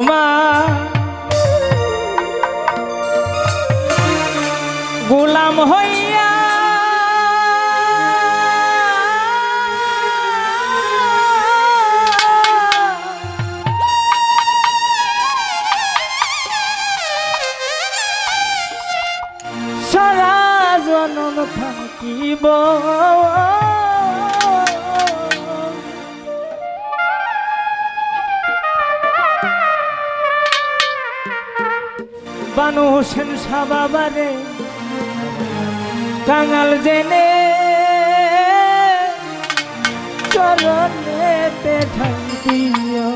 মা। গোলাম হইয়া সারা জনম থাকিব। বানু হোসেন সাবাবারে কাঙাল জেনে চরণেতে ঢাকিও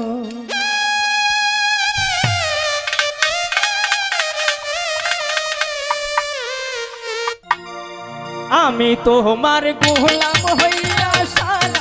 আমি তোমার গোলাম হইয়া সারা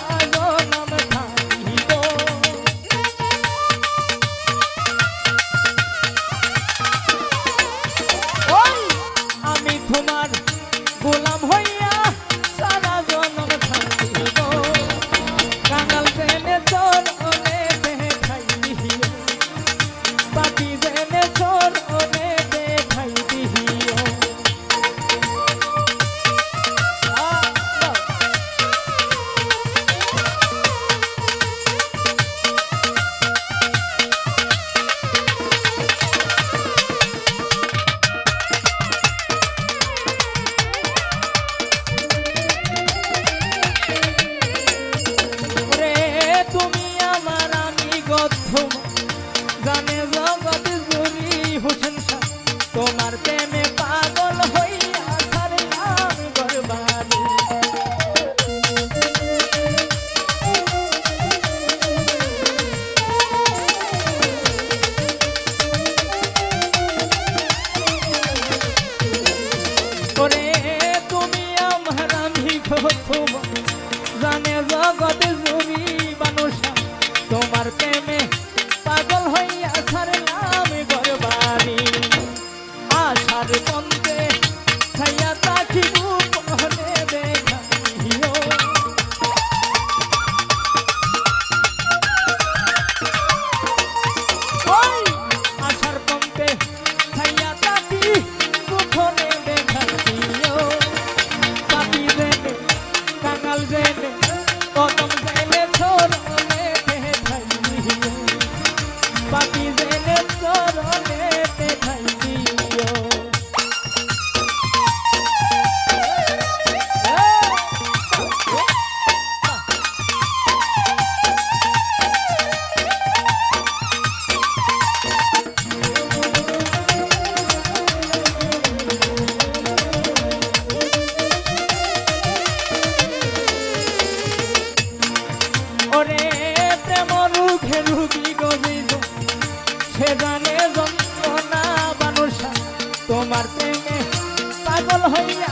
কদম তোমার প্রেমে পাগল হইয়া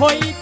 脱衣